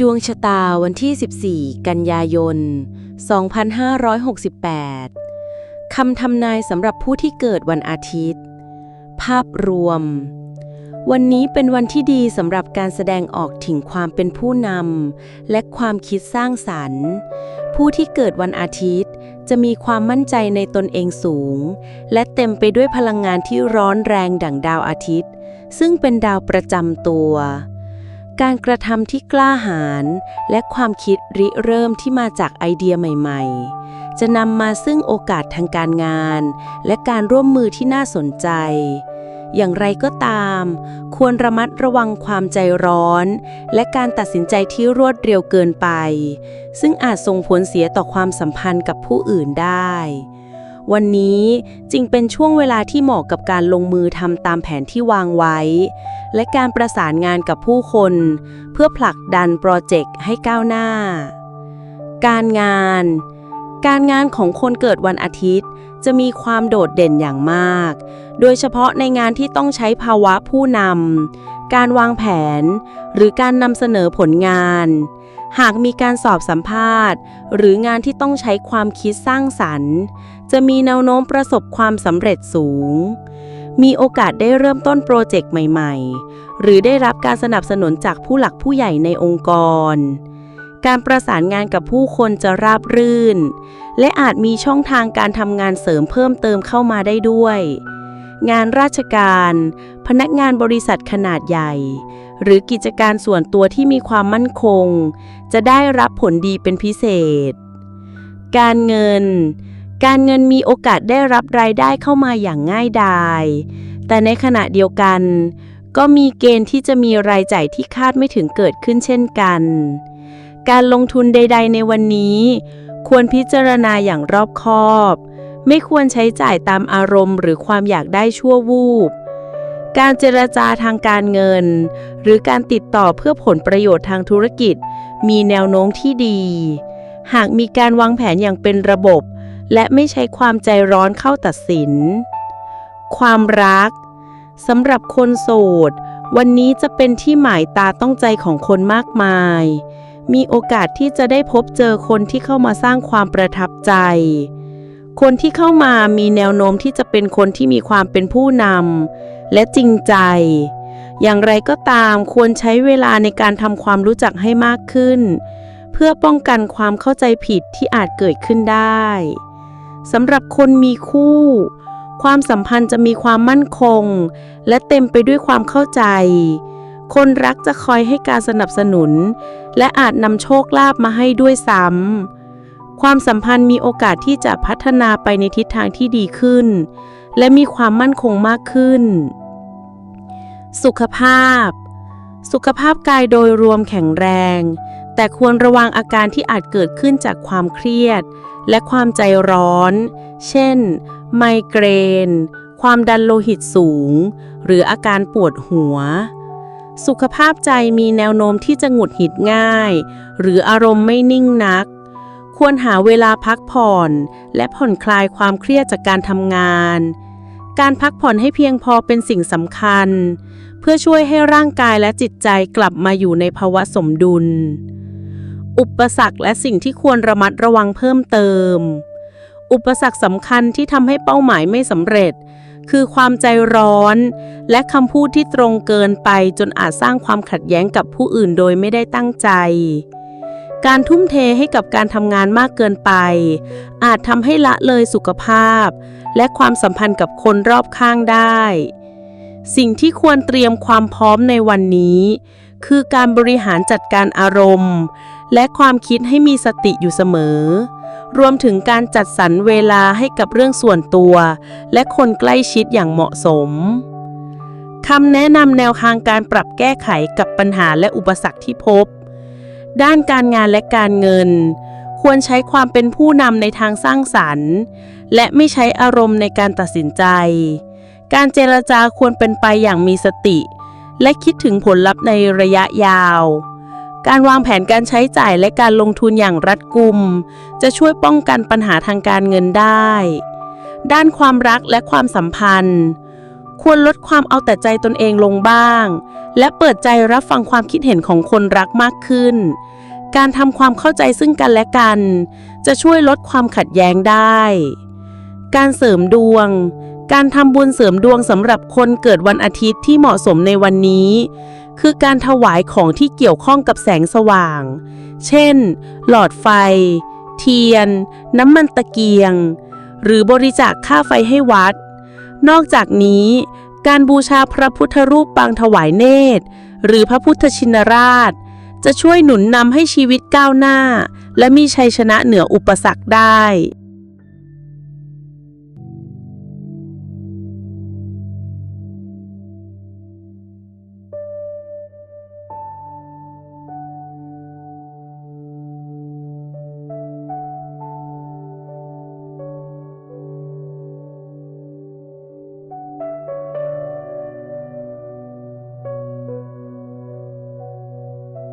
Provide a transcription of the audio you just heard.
ดวงชะตาวันที่ 14 กันยายน 2568 คำทำนายสำหรับผู้ที่เกิดวันอาทิตย์ ภาพรวม วันนี้เป็นวันที่ดีสำหรับการแสดงออกถึงความเป็นผู้นำและความคิดสร้างสรรค์ ผู้ที่เกิดวันอาทิตย์จะมีความมั่นใจในตนเองสูง และเต็มไปด้วยพลังงานที่ร้อนแรงดั่งดาวอาทิตย์ ซึ่งเป็นดาวประจำตัว การกระทำที่กล้าหาญและความคิดริเริ่มที่มาจากไอเดียใหม่ๆ จะนำมาซึ่งโอกาสทางการงาน และการร่วมมือที่น่าสนใจ อย่างไรก็ตาม ควรระมัดระวังความใจร้อน และการตัดสินใจที่รวดเร็วเกินไป ซึ่งอาจส่งผลเสียต่อความสัมพันธ์กับผู้อื่นได้วันนี้จึงเป็นช่วงเวลาที่เหมาะกับการลงมือทำตามแผนที่วางไว้ และการประสานงานกับผู้คน เพื่อผลักดันโปรเจกต์ให้ก้าวหน้า การงาน การงานของคนเกิดวันอาทิตย์ จะมีความโดดเด่นอย่างมาก โดยเฉพาะในงานที่ต้องใช้ภาวะผู้นำ การวางแผน หรือการนำเสนอผลงาน หากมีการสอบสัมภาษณ์ หรืองานที่ต้องใช้ความคิดสร้างสรรค์ จะมีแนวโน้มประสบความสำเร็จสูง มีโอกาสได้เริ่มต้นโปรเจกต์ใหม่ ๆ หรือได้รับการสนับสนุนจากผู้หลักผู้ใหญ่ในองค์กร การประสานงานกับผู้คนจะราบรื่น และอาจมีช่องทางการทำงานเสริมเพิ่มเติมเข้ามาได้ด้วย งานราชการ พนักงานบริษัทขนาดใหญ่ หรือกิจการส่วนตัวที่มีความมั่นคง จะได้รับผลดีเป็นพิเศษ การเงิน การเงินมีโอกาสได้รับรายได้เข้ามาอย่างง่ายดาย แต่ในขณะเดียวกัน ก็มีเกณฑ์ที่จะมีรายจ่ายที่คาดไม่ถึงเกิดขึ้นเช่นกัน การลงทุนใด ๆ ในวันนี้ ควรพิจารณาอย่างรอบคอบ ไม่ควรใช้จ่ายตามอารมณ์ หรือความอยากได้ชั่ววูบ การเจรจาทางการเงิน หรือการติดต่อเพื่อผลประโยชน์ทางธุรกิจ มีแนวโน้มที่ดี หากมีการวางแผนอย่างเป็นระบบ และไม่ใช้ความใจร้อนเข้าตัดสิน ความรักสำหรับคนโสด วันนี้จะเป็นที่หมายตาต้องใจของคนมากมาย มีโอกาสที่จะได้พบเจอคนที่เข้ามาสร้างความประทับใจ คนที่เข้ามามีแนวโน้มที่จะเป็นคนที่มีความเป็นผู้นำและจริงใจ อย่างไรก็ตามควรใช้เวลาในการทำความรู้จักให้มากขึ้น เพื่อป้องกันความเข้าใจผิดที่อาจเกิดขึ้นได้ สำหรับคนมีคู่ ความสัมพันธ์จะมีความมั่นคง และเต็มไปด้วยความเข้าใจ คนรักจะคอยให้การสนับสนุน และอาจนำโชคลาภมาให้ด้วยซ้ำความสัมพันธ์มีโอกาสที่จะพัฒนาไปในทิศทางที่ดีขึ้น และมีความมั่นคงมากขึ้น สุขภาพ สุขภาพกายโดยรวมแข็งแรง แต่ควรระวังอาการที่อาจเกิดขึ้นจากความเครียด และความใจร้อน เช่น ไมเกรน ความดันโลหิตสูง หรืออาการปวดหัว สุขภาพใจมีแนวโน้มที่จะหงุดหงิดง่าย หรืออารมณ์ไม่นิ่งนัก ควรหาเวลาพักผ่อน และผ่อนคลายความเครียดจากการทำงาน การพักผ่อนให้เพียงพอเป็นสิ่งสำคัญ เพื่อช่วยให้ร่างกายและจิตใจกลับมาอยู่ในภาวะสมดุล อุปสรรคและสิ่งที่ควรระมัดระวังเพิ่มเติม อุปสรรคสำคัญที่ทำให้เป้าหมายไม่สำเร็จ คือความใจร้อน และคำพูดที่ตรงเกินไปจนอาจสร้างความขัดแย้งกับผู้อื่นโดยไม่ได้ตั้งใจ การทุ่มเทให้กับการทำงานมากเกินไป อาจทำให้ละเลยสุขภาพ และความสัมพันธ์กับคนรอบข้างได้ สิ่งที่ควรเตรียมความพร้อมในวันนี้ คือการบริหารจัดการอารมณ์ และความคิดให้มีสติอยู่เสมอ รวมถึงการจัดสรรเวลาให้กับเรื่องส่วนตัว และคนใกล้ชิดอย่างเหมาะสมคำแนะนำแนวทางการปรับแก้ไขกับปัญหาและอุปสรรคที่พบ ด้านการงานและการเงิน ควรใช้ความเป็นผู้นำในทางสร้างสรรค์ และไม่ใช้อารมณ์ในการตัดสินใจ การเจรจาควรเป็นไปอย่างมีสติ และคิดถึงผลลัพธ์ในระยะยาว การวางแผนการใช้จ่ายและการลงทุนอย่างรัดกุม จะช่วยป้องกันปัญหาทางการเงินได้ ด้านความรักและความสัมพันธ์ ควรลดความเอาแต่ใจตนเองลงบ้าง และเปิดใจรับฟังความคิดเห็นของคนรักมากขึ้น การทำความเข้าใจซึ่งกันและกัน จะช่วยลดความขัดแย้งได้ การเสริมดวงการทำบุญเสริมดวงสำหรับคนเกิดวันอาทิตย์ที่เหมาะสมในวันนี้ คือการถวายของที่เกี่ยวข้องกับแสงสว่าง เช่น หลอดไฟ เทียน น้ำมันตะเกียง หรือบริจาคค่าไฟให้วัด นอกจากนี้การบูชาพระพุทธรูปปางถวายเนตร หรือพระพุทธชินราช จะช่วยหนุนนำให้ชีวิตก้าวหน้า และมีชัยชนะเหนืออุปสรรคได้